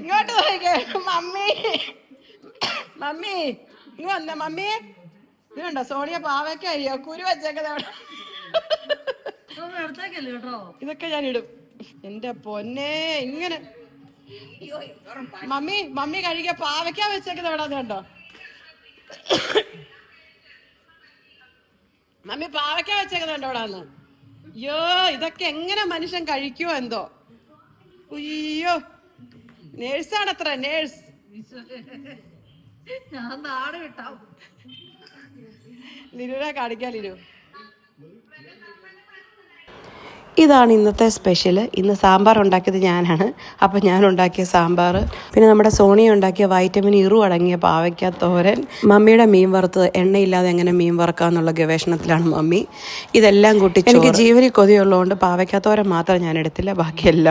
ഇങ്ങോട്ട് mummy. Mummy. ഇങ്ങ് വന്ന മമ്മി. ഇത് കണ്ടോ? സോണിയ പാവയ്ക്ക അയ്യോ കുരു വെച്ചേക്കത് ഇതൊക്കെ ഞാൻ ഇടും. എന്റെ പൊന്നെ ഇങ്ങനെ. മമ്മി മമ്മി കഴിക്കാൻ പാവയ്ക്ക വെച്ചേക്കത് എവിടെ കണ്ടോ? മമ്മി പാവയ്ക്ക വെച്ചേക്കത് കണ്ടോ അവിടെ അയ്യോ ഇതൊക്കെ എങ്ങനെ മനുഷ്യൻ കഴിക്കുമോ എന്തോ? അയ്യോ. നേഴ്സാണ് അത്ര നേഴ്സ്. ഞാൻ നാട് വിട്ടാവും ലിനുവിനെ കാണിക്കാൻ ലിനു ഇതാണ് ഇന്നത്തെ സ്പെഷ്യൽ ഇന്ന് സാമ്പാർ ഉണ്ടാക്കിയത് ഞാനാണ്. അപ്പോൾ ഞാൻ ഉണ്ടാക്കിയ സാമ്പാർ. പിന്നെ നമ്മുടെ സോണി ഉണ്ടാക്കിയ വൈറ്റമിൻ ഇറു അടങ്ങിയ പാവയ്ക്ക തോരൻ. മമ്മിയുടെ മീൻ വറുത്തത് എണ്ണയില്ലാതെ എങ്ങനെ മീൻ വറുക്കാന്നുള്ള ഗവേഷണത്തിലാണ് മമ്മി. ഇതെല്ലാം കൂട്ടി എനിക്ക് ജീവനിൽ കൊതിയുള്ളതുകൊണ്ട് പാവയ്ക്ക തോരൻ മാത്രം ഞാൻ എടുത്തില്ല. ബാക്കിയെല്ലാം